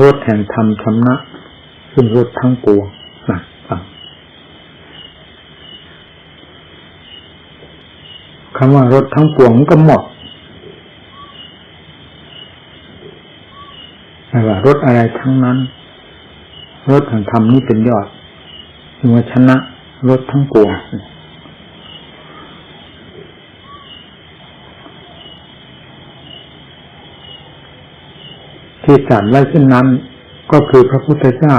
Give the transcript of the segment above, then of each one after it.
รถแห่งธรรมชำนะซึ่งรถทั้งปวงนะฟังคำว่ารถทั้งปวงก็หมดไม่ว่ารถอะไรทั้งนั้นรถแห่งธรรมนี่เป็นยอดคือว่าชนะรถทั้งปวง ที่จัดไว้เช่นนั้น ก็คือพระพุทธเจ้า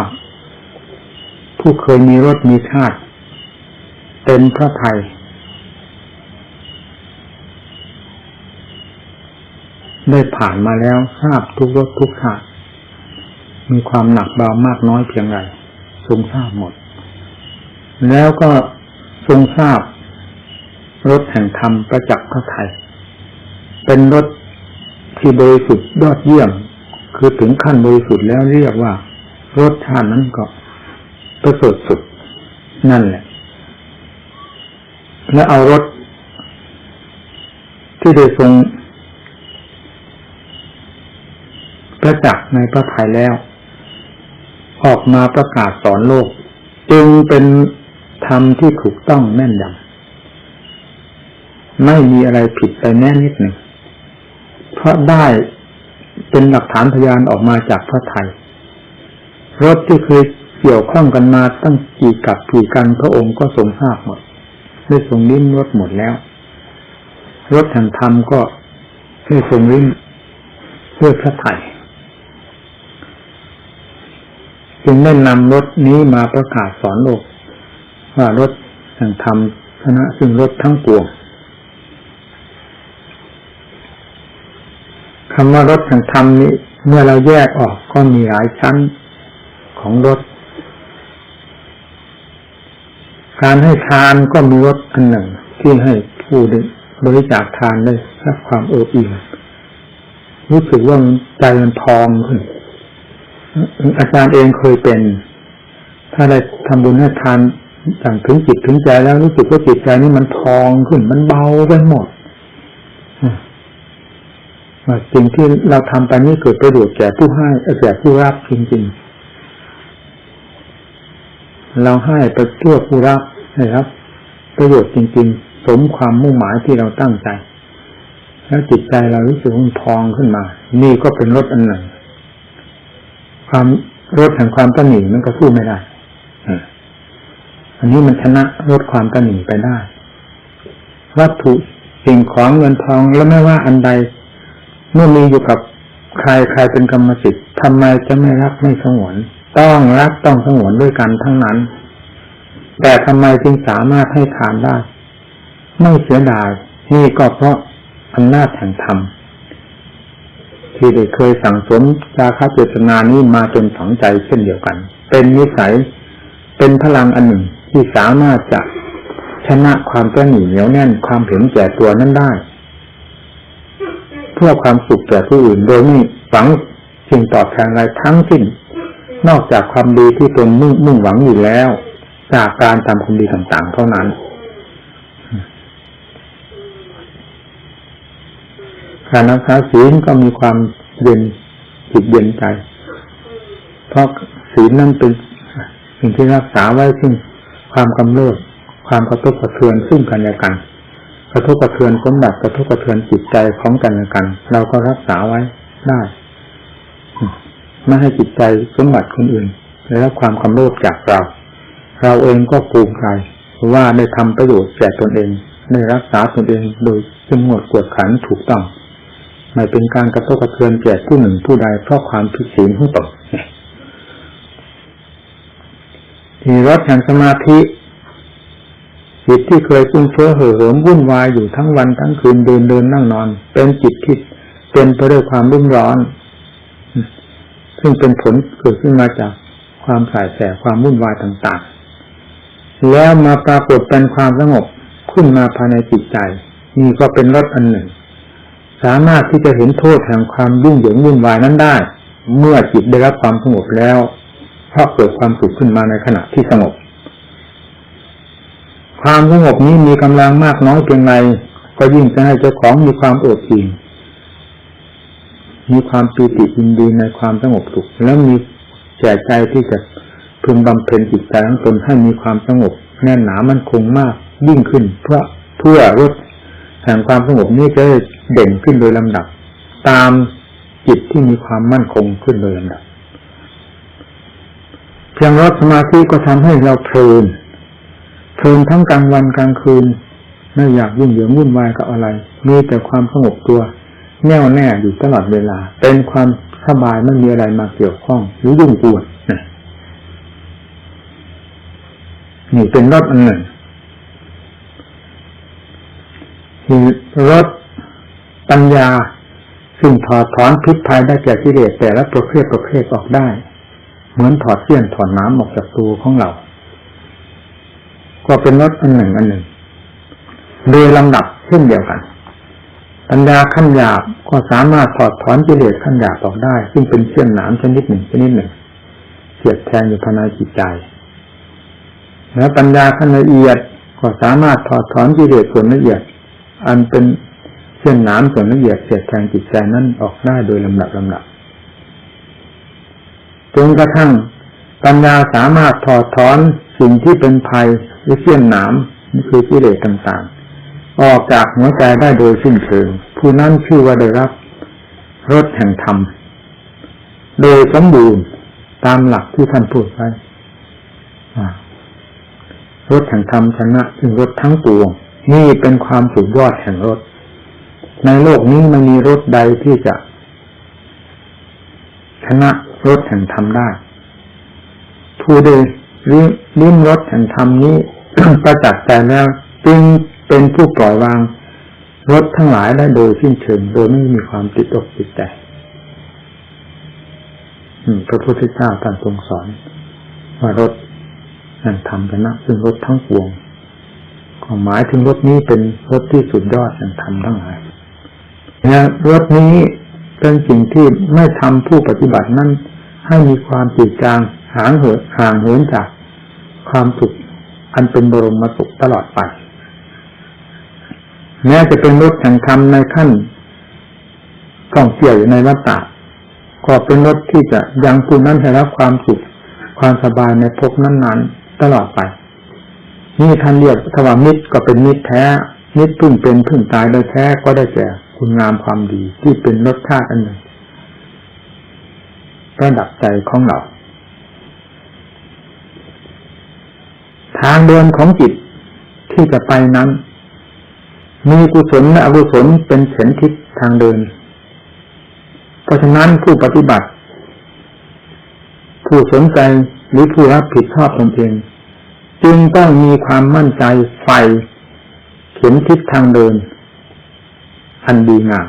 ผู้เคยมีรถมีชาติเป็นพระไทยได้ผ่านมาแล้วทราบทุกรถทุกชาติมีความหนักเบามากน้อยเพียงไรทรงทราบหมด แล้วก็ทรงทราบรถแห่งธรรมประจักษ์พระไทยเป็นรถที่บริสุทธิ์ยอดเยี่ยม คือถึงขั้นบริสุทธิ์แล้วเรียกว่ารสชาตินั้นก็ประเสริฐสุดนั่นแหละ และเอารถที่ได้ทรงประจักษ์ในพระไทยแล้ว ออกมาประกาศสอนโลก จึงเป็นธรรมที่ถูกต้องแน่นยำไม่มีอะไรผิดไปแน่นิดหนึ่งเพราะได้ เป็นหลักฐานพยานออกมาจากพระไทยรถที่เคยเกี่ยวข้องกันมาตั้งกี่กับกี่กันพระองค์ก็ทรงทราบหมดได้ทรงลิ้มรถหมดแล้วรถแห่งธรรมก็ได้ทรงลิ้มเพื่อพระไทยจึงได้นำรถนี้มาประกาศสอนโลกว่ารถแห่งธรรมชนะซึ่งรถทั้งปวง คำว่ารถแห่งธรรมนี้ เมื่อเราแยกออกก็มีหลายชั้นของรถการให้ทานก็มีรถอันหนึ่ง ที่ให้ผู้บริจาคทานได้รับความเอิบอิ่มรู้สึกว่าใจมันพองขึ้นอาจารย์เองเคยเป็น ถ้าได้ทำบุญให้ทานอย่างถึงจิตถึงใจแล้วรู้สึกว่าจิตใจนี้มันพองขึ้น มันเบาไปหมด สิ่งที่เราทำไปนี้เกิดประโยชน์แก่ผู้ให้แก่ผู้รับจริงๆ เราให้ไปเพื่อผู้รับนะครับ ประโยชน์จริง ๆ สมความมุ่งหมายที่เราตั้งใจ แล้วจิตใจเรารู้สึกมันพองขึ้นมา นี่ก็เป็นรถอันหนึ่งความรถแห่งความตั้งหนีมันก็สู้ไม่ได้อันนี้มันชนะรถความตั้งหนีไปได้ วัตถุสิ่งของเงินทองแล้วไม่ว่าอันใด เมื่อมีอยู่กับใครใครเป็นกรรมสิทธิ์ทำไมจะไม่รักไม่สงวน ต้องรักต้องสงวนด้วยกันทั้งนั้น แต่ทำไมจึงสามารถให้ทานได้ ไม่เสียดายนี่ก็เพราะอำนาจแห่งธรรมที่ได้เคยสั่งสมจาคาเจตนานี้มาจนฝังใจเช่นเดียวกัน เป็นนิสัยเป็นพลังอันหนึ่งที่สามารถจะชนะความตระหนี่เหนียวแน่นความเห็นแก่ตัวนั้นได้ พื่อความสุขแก่ผู้อื่น โดยไม่ฝังสิ่งตอบแทนอะไรทั้งสิ้น นอกจากความดีที่ตนมุ่งมุ่งหวังอยู่แล้ว จากการทำความดีต่างๆ เท่านั้น การรักษาศีลก็มีความเย็นจิตเย็นใจ เพราะศีลนั้นเป็นสิ่งที่รักษาไว้ซึ่งความกำเริบความกระทบกระเทือนซึ่งกันและกัน กระทบกระเทือนสมบัติกระทบกระเทือนจิตใจของกันและกัน เราก็รักษาไว้ได้ไม่ให้จิตใจสมบัติคนอื่นได้รับความกำโลภจากเรา เราเองก็ภูมิใจว่าได้ทำประโยชน์แก่ตนเองได้รักษาตนเองโดยสงวดกวดขันถูกต้องไม่เป็นการกระทบกระเทือนแก่ผู้หนึ่งผู้ใดเพราะความผิดศีลของตนที่รถแห่งสมาธิ จิตที่เคยฟุ้งเฟ้อเห่อเหิมวุ่นวายอยู่ทั้งวันทั้งคืนเดินเดินนั่งนอน เป็นจิตที่เป็นไปด้วยความรุ่มร้อน ซึ่งเป็นผลเกิดขึ้นมาจากความสายแสความวุ่นวายต่างๆ แล้วมาปรากฏเป็นความสงบขึ้นมาภายในจิตใจ นี่ก็เป็นรถอันหนึ่ง สามารถที่จะเห็นโทษแห่งความยุ่งเหยิงวุ่นวายนั้นได้ เมื่อจิตได้รับความสงบแล้วเพราะเกิดความสุขขึ้นมาในขณะที่สงบ ความสงบนี้มีกำลังมากน้อยเพียงไรก็ยิ่งจะให้เจ้าของมีความอดอิ่มมีความปีติยินดีในความสงบสุข แล้วมีแก่ใจที่จะพึงบำเพ็ญจิตใจของตนให้มีความสงบ แน่นหนามันคงมากยิ่งขึ้น เพื่อเพื่อรถแห่งความสงบนี้จะเด่นขึ้นโดยลำดับ ตามจิตที่มีความมั่นคงขึ้นโดยลำดับ เพียงรถสมาธิก็ทำให้เราเพลิน เพลินทั้งกลางวันกลางคืน ไม่อยากยุ่งเหยิงวุ่นวายกับอะไร มีแต่ความสงบตัว แน่วแน่อยู่ตลอดเวลา เป็นความสบายไม่มีอะไรมาเกี่ยวข้องหรือยุ่งกวนนี่เป็นรถอันหนึ่งคือรถปัญญาซึ่งถอดถอนพิษภัยได้แก่กิเลสแต่ละประเภทประเภทออกได้ เหมือนถอดเสี้ยนถอดน้ำออกจากตัวของเรา ก็เป็นรถอันหนึ่งอันหนึ่งโดยลำดับเช่นเดียวกัน ปัญญาขั้นหยาบก็สามารถถอดถอนกิเลสขั้นหยาบออกได้ ซึ่งเป็นเสี้ยนน้ำชนิดหนึ่งชนิดหนึ่งเสียดแทงอยู่ภายในจิตใจ และปัญญาขั้นละเอียดก็สามารถถอดถอนกิเลสส่วนละเอียด อันเป็นเส้นน้ำส่วนละเอียดเสียดแทงจิตใจนั้นออกได้โดยลำดับลำดับจนกระทั่งปัญญาสามารถถอดถอนสิ่งที่เป็นภัย หรือเสี้ยนหนามนี่คือกิเลสต่างๆ ออกจากหัวใจได้โดยสิ้นเชิง ผู้นั้นชื่อว่าได้รับรสแห่งธรรม โดยสมบูรณ์ตามหลักที่ท่านพูดไว้รถแห่งธรรมชนะซึ่งรถทั้งปวงนี่เป็นความสุดยอดแห่งรถในโลกนี้ไม่มีรถใดที่จะ ชนะรถแห่งธรรมได้ผู้ใด ลิ้มรถแห่งธรรมนี้ประจักษ์ใจแล้วจึงเป็นผู้ปล่อยวางรถทั้งหลายได้โดยสิ้นเชิงโดยไม่มีความติดอกติดใจพระพุทธเจ้าท่านทรงสอน ว่ารถแห่งธรรมชนะซึ่งรถทั้งปวงก็หมายถึงรถนี้เป็นรถที่สุดยอดแห่งธรรมทั้งหลายเนี่ยรถนี้เป็นสิ่งที่ไม่ทำผู้ปฏิบัตินั้นให้มีความจืดจางห่างเหินห่างเหินจาก ความสุข อันเป็นบรมสุขตลอดไป แม้จะเป็นรถแห่งธรรมในขั้นต้องเกี่ยวอยู่ในวัฏฏะก็เป็นรถที่จะยังผู้นั้นให้รับความสุขความสบายในภพนั้นๆ ตลอดไป นี่ท่านเรียกถวามิตรก็เป็นมิตรแท้มิตรพึ่งเป็นพึ่งตายโดยแท้ก็ได้แก่คุณงามความดีที่เป็นรสชาติอันหนึ่งระดับใจของเรา ทางเดินของจิตที่จะไปนั้น มีกุศลและอกุศลเป็นเข็นทิศทางเดิน เพราะฉะนั้นผู้ปฏิบัติ ผู้สนใจหรือผู้รับผิดชอบตนเอง จึงต้องมีความมั่นใจไฟเข็นทิศทางเดิน อันดีงาม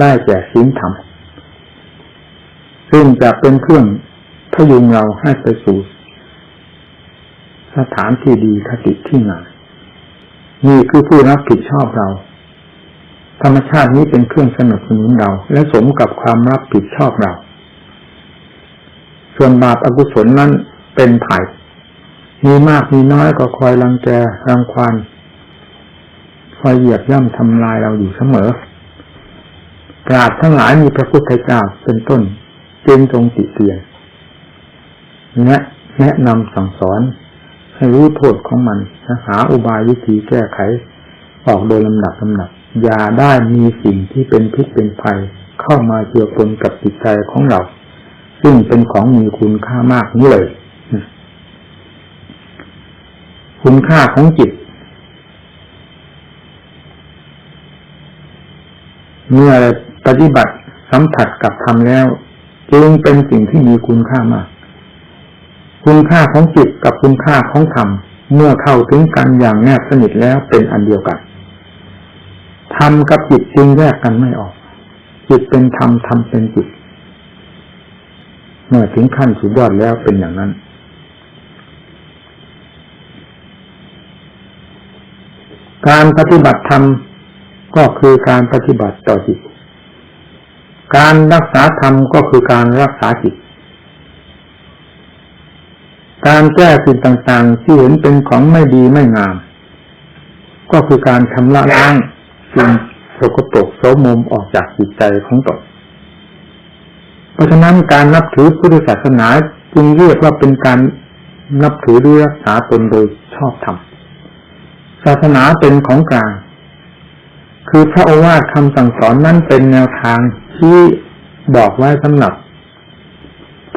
ได้แก่ศีลธรรมซึ่งจะเป็นเครื่องพยุงเราให้ไปสู่ สถานที่ดีคติที่งามนี่คือผู้รับผิดชอบเรา ธรรมชาตินี้เป็นเครื่องสนับสนุนเรา และสมกับความรับผิดชอบเรา ส่วนบาปอากุศลนั้นเป็นไผ่มีมากมีน้อยก็คอยรังแกรังควานคอยเหยียบย่ำทำลายเราอยู่เสมอปราดทั้งหลายมีพระพุทธเจ้าเป็นต้น จึงทรงติเตียนแนะแนะนำสั่งสอน ให้รู้โทษของมันหาอุบายวิธีแก้ไข ออกโดยลำดับลำดับ อย่าได้มีสิ่งที่เป็นพิษเป็นภัย เข้ามาเกี่ยวปนกับจิตใจของเรา ซึ่งเป็นของมีคุณค่ามากนี่เลย คุณค่าของจิต เมื่อปฏิบัติสัมผัสกับธรรมแล้วจึงเป็นสิ่งที่มีคุณค่ามาก คุณค่าของจิตกับคุณค่าของธรรม เมื่อเข้าถึงกันอย่างแนบสนิทแล้วเป็นอันเดียวกันธรรมกับจิตจึงแยกกันไม่ออก จิตเป็นธรรมธรรมเป็นจิต เมื่อถึงขั้นสุดยอดแล้วเป็นอย่างนั้น การปฏิบัติธรรมก็คือการปฏิบัติต่อจิต การรักษาธรรมก็คือการรักษาจิต การแก้สิ่งต่างๆ ที่เห็นเป็นของไม่ดีไม่งาม ก็คือการชำระล้างสิ่งสกปรกโสมมออกจากจิตใจของตนเพราะฉะนั้นการนับถือพุทธศาสนาจึงเรียกว่าเป็นการนับถือหรือรักษาตนโดยชอบธรรมศาสนาเป็นของกลาง คือพระโอวาทคำสั่งสอนนั้นเป็นแนวทางที่บอกไว้สำหรับ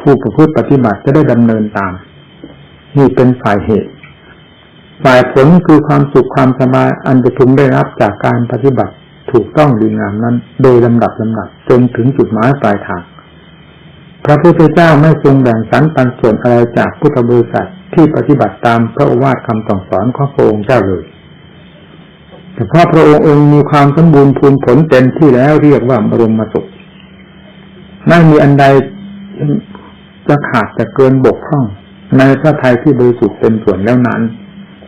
ผู้ประพฤติปฏิบัติจะได้ดำเนินตาม นี่เป็นฝ่ายเหตุ ฝ่ายผลคือความสุขความสบายอันจะพึงได้รับจากการปฏิบัติถูกต้องดีงามนั้น โดยลำดับลำดับจนถึงจุดหมายปลายทาง พระพุทธเจ้าไม่ทรงแบ่งสรรปันส่วนอะไรจากพุทธบริษัทที่ปฏิบัติตามพระโอวาทคำสั่งสอนของพระองค์เจ้าเลยแต่เพราะพระองค์เองมีความสมบูรณ์พูนผลเต็มที่แล้วเรียกว่าบรมสุขไม่มีอันใดจะขาดจะเกินบกพร่อง ในพระทัยที่บริสุทธิ์เต็มส่วนแล้วนั้น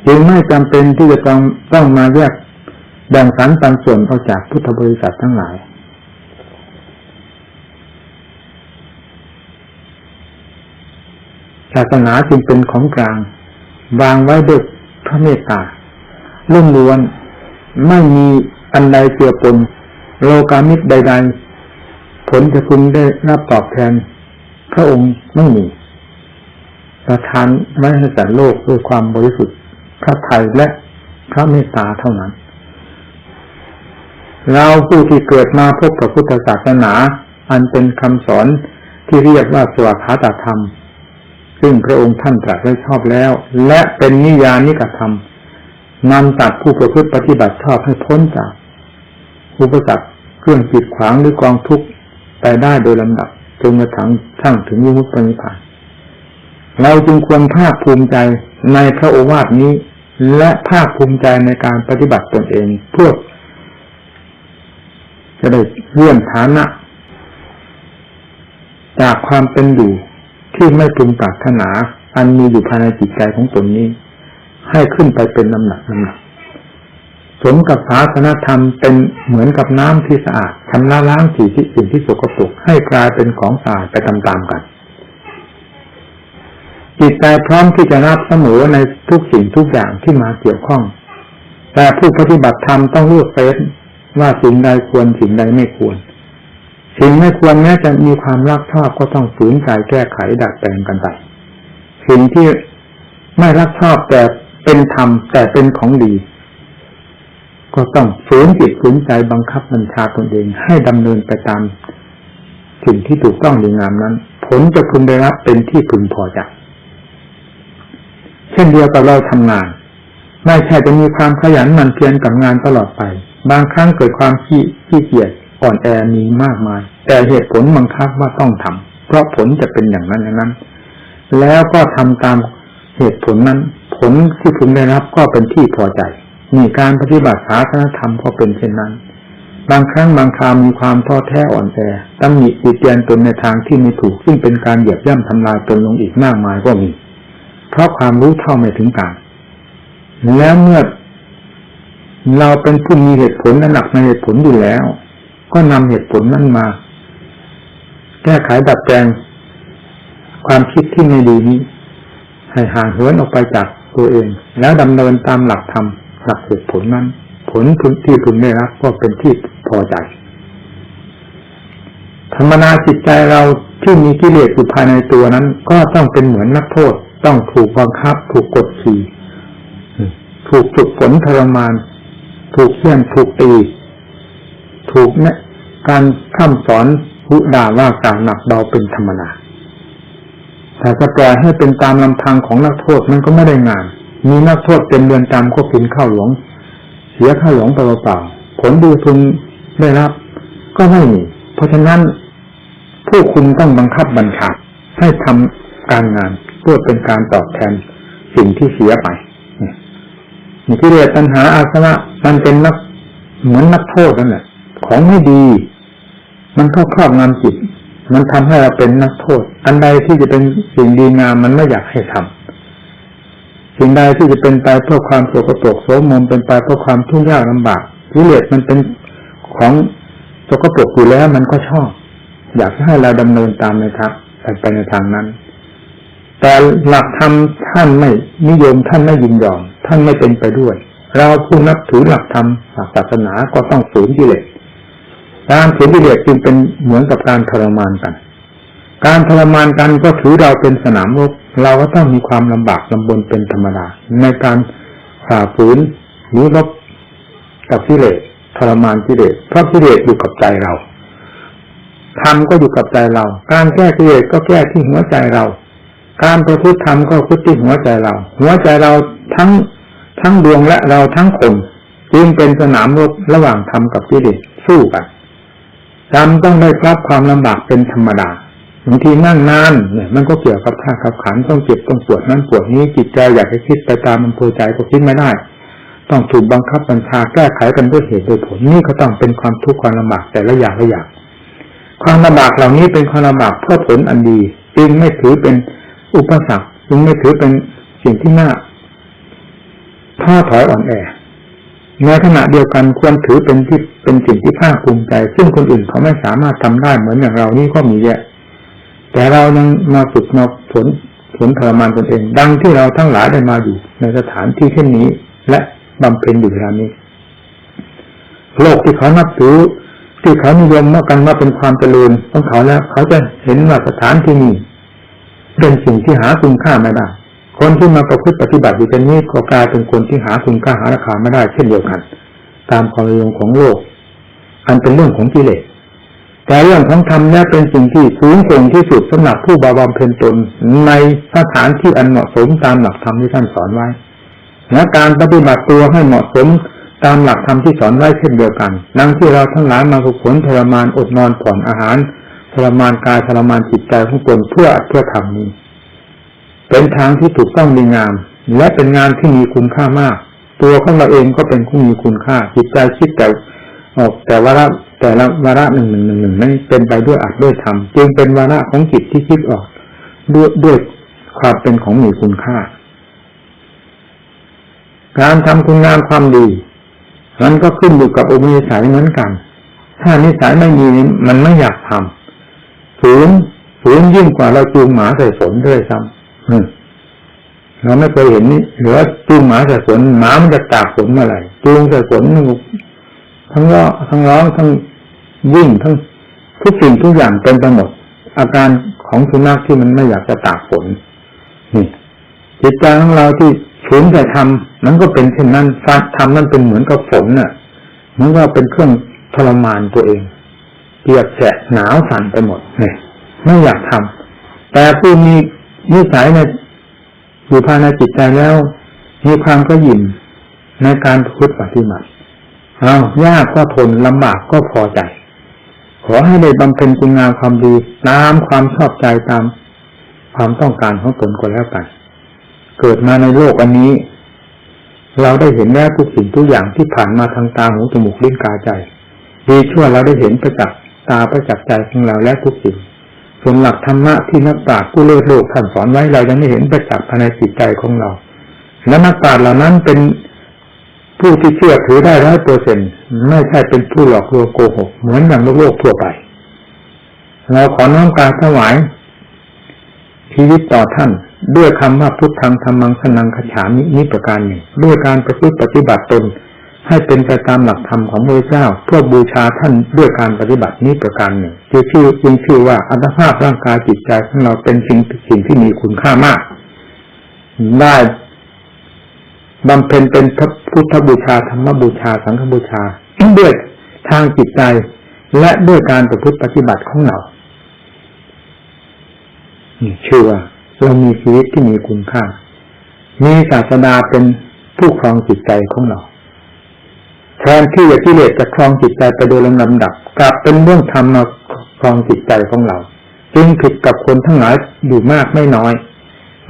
จึงไม่จำเป็นที่จะต้องต้องมาแยกแบ่งสรรปันส่วนออกจากพุทธบริษัททั้งหลาย ศาสนาจึงเป็นของกลาง วางไว้ด้วยพระเมตตาลุ่มล้วนไม่มีอันใดเกี่ยวปนโลกามิตรใด ๆ ผลจะพึงได้รับตอบแทน พระองค์ไม่มี ประทานไว้ให้แต่โลกด้วยความบริสุทธิ์พระไทยและพระเมตตาเท่านั้น เราผู้ที่เกิดมาพบพระพุทธศาสนา อันเป็นคำสอนที่เรียกว่าสวขาตธรรม ซึ่งพระองค์ท่านตรัสไว้ชอบแล้ว และเป็นนิยานิกธรรมนำตัดผู้ประพฤติปฏิบัติชอบให้พ้นจากอุปสรรคเครื่องจิตขวางหรือกองทุกข์ไปได้โดยลำดับจนกระทั่งทั้งถึงวิมุตตินิพพาน เราจึงควรภาคภูมิใจในพระโอวาทนี้ และภาคภูมิใจในการปฏิบัติตนเองเพื่อจะได้เลื่อนฐานะ จากความเป็นอยู่ที่ไม่พึงปรารถนา อันมีอยู่ภายในจิตใจของตนนี้ ให้ขึ้นไปเป็นลำหนักลำหนักสมกับศาสนธรรมเป็นเหมือนกับน้ำที่สะอาดชำระล้างสิ่งที่สิ่งที่สกปรกให้กลายเป็นของสะอาดไปตามๆกัน จิตใจพร้อมที่จะรับเสมอในทุกสิ่งทุกอย่างที่มาเกี่ยวข้อง แต่ผู้ปฏิบัติธรรมต้องเลือกเฟ้นว่าสิ่งใดควรสิ่งใดไม่ควร สิ่งไม่ควรแม้จะมีความรักชอบก็ต้องฝืนใจแก้ไขดัดแปลงกันไปสิ่งที่ไม่รักชอบแต่เป็นธรรมแต่เป็นของดี ก็ต้องฝืนจิตฝืนใจบังคับบัญชาตนเองให้ดำเนินไปตามสิ่งที่ถูกต้องดีงามนั้น ผลจะพึงได้รับเป็นที่พึงพอใจ ช่นเดียวกับเราทำงาน ไม่ใช่จะมีความขยันหมั่นเพียรกับงานตลอดไป บางครั้งเกิดความขี้ขี้เกียจอ่อนแอมีมากมาย แต่เหตุผลบังคับว่าต้องทำเพราะผลจะเป็นอย่างนั้นนั้น แล้วก็ทำตามเหตุผลนั้น ผลที่พึงได้รับก็เป็นที่พอใจมีการปฏิบัติศาสนธรรมก็เป็นเช่นนั้น บางครั้งบางคราวมีความท้อแท้อ่อนแอตำหนิติเตียนตนในทางที่ไม่ถูก ซึ่งเป็นการเหยียบย่ำทำลายตนลงอีกมากมายก็มี เพราะความรู้เท่าไม่ถึงการ แล้วเมื่อเราเป็นผู้มีเหตุผลและหนักในเหตุผลอยู่แล้ว ก็นำเหตุผลนั้นมา แก้ไขดัดแปลง ความคิดที่ไม่ดีนี้ ให้ห่างเหินออกไปจากตัวเอง แล้วดำเนินตามหลักธรรมหลักเหตุผลนั้น ผลที่พึงได้รับก็เป็นที่พอใจธรรมนาจิตใจเราที่มีกิเลสอยู่ภายในตัวนั้น ก็ต้องเป็นเหมือนนักโทษ ต้องถูกบังคับ ถูกกดขี่ถูกฝึกฝนทรมาน ถูกเขี่ยนถูกตี ถูกเนี่ยการข้ามสอนบุด่าว่ากล่าวหนักเบาเป็นธรรมนาแต่จะปล่อยให้เป็นตามลำพังของนักโทษมันก็ไม่ได้งาน มีนักโทษเป็นเรือนจำก็กินข้าวหลวง เสียข้าวหลวงเปล่าๆผลดีพึงได้รับ ก็ไม่มี เพราะฉะนั้นผู้คุมต้องบังคับบัญชาให้ทำการงาน พื่อเป็นการตอบแทนสิ่งที่เสียไปนี่ที่เรียกปัญหาอาสวะมันเป็นนักเหมือนนักโทษนั่นแหละของไม่ดี มันเข้าครอบงำจิต มันทำให้เราเป็นนักโทษ อันใดที่จะเป็นสิ่งดีงามมันไม่อยากให้ทำสิ่งใดที่จะเป็นไปเพื่อความโสกปรกโสมมเป็นไปเพื่อความทุกข์ยากลำบากกิเลสมันเป็นของโสกปรกอยู่แล้วมันก็ชอบ อยากให้เราดำเนินตามในทางไปในทางนั้น แต่หลักธรรมท่านไม่นิยมท่านไม่ยินยอม ท่านไม่เป็นไปด้วย เราผู้นับถือหลักธรรมหลักศาสนาก็ต้องฝืนกิเลสการฝืนกิเลสจึงเป็นเหมือนกับการทรมานกัน การทรมานกันก็ถือเราเป็นสนามรบเราก็ต้องมีความลำบากลำบนเป็นธรรมดา ในการฝ่าฝืนหรือรบกับกิเลสทรมานกิเลสเพราะกิเลสอยู่กับใจเราธรรมก็อยู่กับใจเรา การแก้กิเลสก็แก้ที่หัวใจเรา การประพฤติธรรมก็พฤติที่หัวใจเรา หัวใจเราทั้งทั้งดวงและเราทั้งคนจึงเป็นสนามรบระหว่างธรรมกับกิเลสสู้กันจำต้องได้รับความลำบากเป็นธรรมดาบางทีนั่งนานเนี่ยมันก็เกี่ยวกับท่าขับขันต้องเจ็บต้องปวดนั้นปวดนี้จิตใจอยากจะคิดไปตามมันโพใจก็คิดไม่ได้ ต้องถูกบังคับบัญชาแก้ไขกันด้วยเหตุโดยผลนี่ก็ต้องเป็นความทุกข์ความลำบากแต่ละอย่างละอย่างความลำบากเหล่านี้เป็นความลำบากเพื่อผลอันดี จึงไม่ถือเป็น อุปสรรคจึงไม่ถือเป็นสิ่งที่น่าท้อถอยอ่อนแอในขณะเดียวกันควรถือเป็นที่เป็นสิ่งที่ภาคภูมิใจ ซึ่งคนอื่นเขาไม่สามารถทำได้เหมือนอย่างเรานี่ก็มีแยะ แต่เรายังมาฝึกมาผลผลทรมานตนเอง ดังที่เราทั้งหลายได้มาอยู่ ในสถานที่เช่นนี้ และบำเพ็ญอยู่เวลานี้ โลกที่เขานับถือที่เขานิยมมากันว่าเป็นความเจริญของเขาแล้วเขาจะเห็นว่าสถานที่นี้ เป็นสิ่งที่หาคุณค่าไม่ได้ คนที่มาประพฤติปฏิบัติอยู่เป็นนี้ก็กลายเป็นคนที่หาคุณค่าหาราคาไม่ได้เช่นเดียวกัน ตามความนิยมของโลก อันเป็นเรื่องของกิเลสแต่เรื่องของธรรมนี่เป็นสิ่งที่สูงส่งที่สุดสำหรับผู้บาบำเพ็ญตนในสถานที่อันเหมาะสมตามหลักธรรมที่ท่านสอนไว้ และการปฏิบัติตัวให้เหมาะสมตามหลักธรรมที่สอนไว้เช่นเดียวกันดังที่เราทั้งหลายมาฝึกฝนทรมานอดนอนผ่อนอาหาร ทรมานกายทรมานจิตใจของตนเพื่อเพื่อทำนี้ เป็นทางที่ถูกต้องดีงาม และเป็นงานที่มีคุณค่ามาก ตัวของเราเองก็เป็นผู้มีคุณค่า จิตใจคิดแต่ออกแต่ว่าแต่ละวาระหนึ่งหนึ่งหนึ่งหนึ่งนั้นเป็นไปด้วยอัดด้วยธรรมจึงเป็นวาระของจิตที่คิดออกด้วยด้วยความเป็นของมีคุณค่า การทำคุณงามความดีมันก็ขึ้นอยู่กับอุปนิสัยเหมือนกัน ถ้านิสัยไม่มีมันไม่อยากทำ ฝืนฝืนยิ่งกว่าเราจูงหมาใส่ฝนด้วยซ้ำเราไม่เคยเห็นนี่หรือว่าจูงหมาใส่ฝนหมามันจะตากฝนเมื่อไหร่จูงใส่ฝนทั้งร้องทั้งร้องทั้งวิ่งทั้งทุกสิ่งทุกอย่างเป็นไปหมด อาการของสุนัขที่มันไม่อยากจะตากฝนนี่จิตใจของเราที่ฝืนแต่ทำนั้นก็เป็นเช่นนั้นฟัดทำนั่นเป็นเหมือนกับฝนน่ะเหมือนว่าเป็นเครื่องทรมานตัวเอง เปียกแฉะหนาวสั่นไปหมดเนี่ยไม่อยากทำแต่ผู้มีนิสัยในอยู่ภายในจิตใจแล้ว มีความก็ยินในการพุทธปฏิบัติเอายากก็ทนลำบากก็พอใจ ขอให้ได้บำเพ็ญคุณงามความดีตามความชอบใจตามความต้องการของตนก็แล้วกันเกิดมาในโลกอันนี้ เราได้เห็นแล้วทุกสิ่งทุกอย่างที่ผ่านมาทางตาหูจมูกลิ้นกายใจ ดีชั่วเราได้เห็นประจักษ์ ตาประจักษ์ใจของเราและทุกสิ่งส่วนหลักธรรมะที่นักปราชญ์ผู้เลิศโลกท่านสอนไว้เรายังไม่เห็นประจักษ์ภายในจิตใจของเรา และนักปราชญ์เหล่านั้นเป็นผู้ที่เชื่อถือได้ร้อยเปอร์เซ็นไม่ใช่เป็นผู้หลอกลวงโกหกเหมือนอย่างโลกทั่วไป เราขอน้อมการถวายชีวิตต่อท่านด้วยคำว่าพุทธังธรรมังสนังขฉามินิประการหนึ่ง ด้วยการประพฤติปฏิบัติตน ให้เป็นไปตามหลักธรรมของพระเจ้า เพื่อบูชาท่านด้วยการปฏิบัตินี้ประการหนึ่งจึงชื่อจึงชื่อว่าอัตภาพร่างกายจิตใจของเราเป็นสิ่งสิ่งที่มีคุณค่ามาก ได้บำเพ็ญเป็นพุทธบูชาธรรมบูชา สังฆบูชาด้วยทางจิตใจและด้วยการประพฤติปฏิบัติของเราเชื่อว่าเรามีชีวิตที่มีคุณค่า มีศาสดาเป็นผู้ครองจิตใจของเรา แทนที่จะกิเลสจะครองจิตใจไปโดยลำดับ กลับเป็นเรื่องธรรมมาครองจิตใจของเรา จึงผิดกับคนทั้งหลายอยู่มากไม่น้อย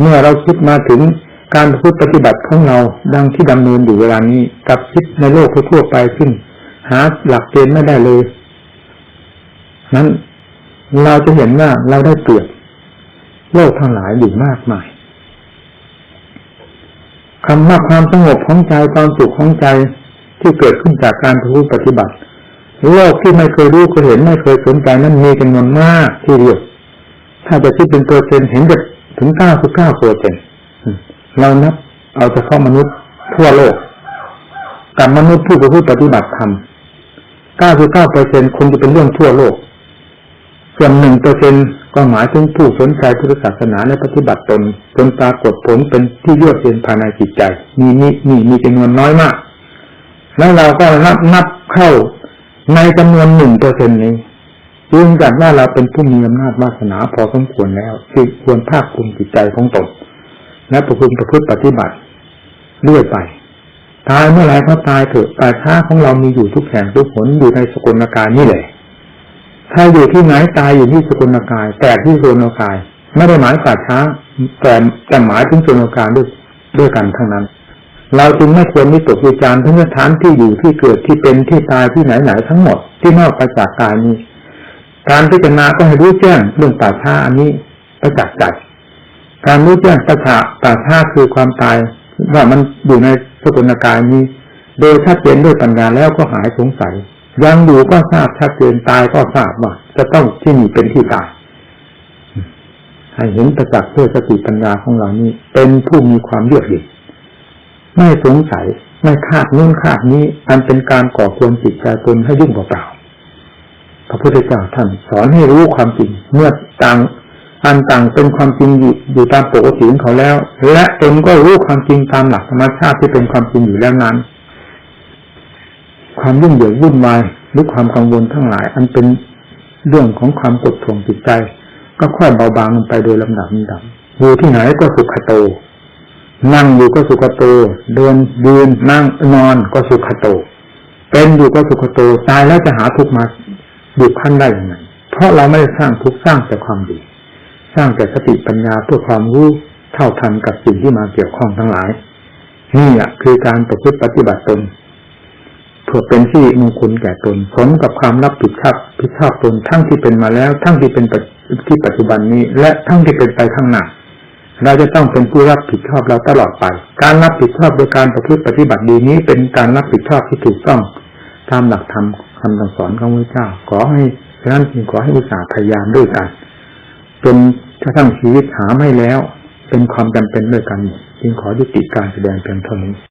เมื่อเราคิดมาถึงการพูดปฏิบัติของเราดังที่ดำเนินอยู่เวลานี้กับคิดในโลกทั่วไปขึ้น หาหลักเกณฑ์ไม่ได้เลย นั้นเราจะเห็นว่าเราได้เปรียบโลกทั้งหลายอยู่มากมายคำว่าความสงบของใจความสุขของใจ ที่เกิดขึ้นจากการพูดปฏิบัติ โลกที่ไม่เคยรู้เคยเห็นไม่เคยสนใจนั้นมีจำนวนมากทีเดียวถ้าจะคิดเป็นเปอร์เซ็นต์เห็นจะถึงเก้าสิบเก้าเปอร์เซ็นต์เรานับเอาเฉพาะมนุษย์ทั่วโลกกับมนุษย์ผู้ประพฤติปฏิบัติธรรม99เก้าเปอร์เซ็นคงจะเป็นเรื่องทั่วโลก ส่วนหนึ่งเปอร์เซ็นก็หมายถึงผู้สนใจพุทธศาสนาและปฏิบัติตนจนปรากฏผลเป็นที่เลือกเรียนภายในจิตใจ มีมีมีมีจำนวนน้อยมาก แล้วเราก็นับนับเข้าในจำนวนหนึ่งเปอร์เซ็นนี้ยืนยันว่าเราเป็นผู้มีอำนาจวาสนาพอสมควรแล้วที่ควรภาคภูมิจิตใจของตน และประพฤติประพฤติปฏิบัติเรื่อยไป ตายเมื่อไรก็ตายเถอะป่าช้าของเรามีอยู่ทุกแห่งทุกหนอยู่ในสกลกายนี่แหละถ้าอยู่ที่ไหนตายอยู่ที่สกลกาย แต่ที่สกลกาย ไม่ได้หมายป่าช้าแต่แต่หมายถึงสกลกายด้วยด้วยกันทั้งนั้น เราจึงไม่ควรวิตกวิจารณ์ถึงสถานที่อยู่ที่เกิดที่เป็นที่ตายที่ไหนไหนทั้งหมดที่นอกไปจากกายนี้ การพิจารณาก็ให้รู้แจ้งเรื่องป่าช้าอันนี้ประจักษ์ใจการรู้แจ้งปัจฉาป่าช้าคือความตายว่ามันอยู่ในสกุลกายนี้ โดยชัดเจนด้วยปัญญาแล้วก็หายสงสัย ยังอยู่ก็ทราบชัดเจนตายก็ทราบว่าจะต้องที่นี่เป็นที่ตายให้เห็นประจักษ์ด้วยสติปัญญาของเรานี้เป็นผู้มีความเยือกเย็น ไม่สงสัยไม่คาดนู่นคาดนี้ อันเป็นการก่อควรจิตใจตนให้ยุ่งเปล่าๆพระพุทธเจ้าท่านสอนให้รู้ความจริง เมื่อต่างอันต่างเป็นความจริงอยู่อยู่ตามปกติของเขาแล้ว และตนก็รู้ความจริงตามหลักธรรมชาติที่เป็นความจริงอยู่แล้วนั้น ความยุ่งเหยิงวุ่นวายหรือความกังวลทั้งหลาย อันเป็นเรื่องของความกดท่วงจิตใจ ก็ค่อยเบาบางลงไปโดยลำดับลำดับอยู่ที่ไหนก็สุขโต นั่งอยู่ก็สุขโต เดินยืนนั่งนอนก็สุขโต เป็นอยู่ก็สุขโต ตายแล้วจะหาทุกข์มาบุกขั้นได้ยังไง เพราะเราไม่ได้สร้างทุกข์สร้างแต่ความดี สร้างแต่สติปัญญาเพื่อความรู้เท่าทันกับสิ่งที่มาเกี่ยวข้องทั้งหลาย นี่แหละคือการประพฤติปฏิบัติตนเพื่อเป็นที่มงคลแก่ตนสมกับความรับผิดชอบผิดชอบตนทั้งที่เป็นมาแล้ว ทั้งที่เป็นที่ปัจจุบันนี้ และทั้งที่เป็นไปข้างหน้า เราจะต้องเป็นผู้รับผิดชอบเราตลอดไป การรับผิดชอบโดยการประพฤติปฏิบัติดีนี้ เป็นการรับผิดชอบที่ถูกต้องตามหลักธรรมคำสอนของพระเจ้า ขอให้ฉะนั้นจึงขอให้อุตสาห์พยายามด้วยกันจนกระทั่งชีวิตหาไม่แล้ว เป็นความจำเป็นด้วยกันจึงขอยุติการแสดงเพียงเท่านี้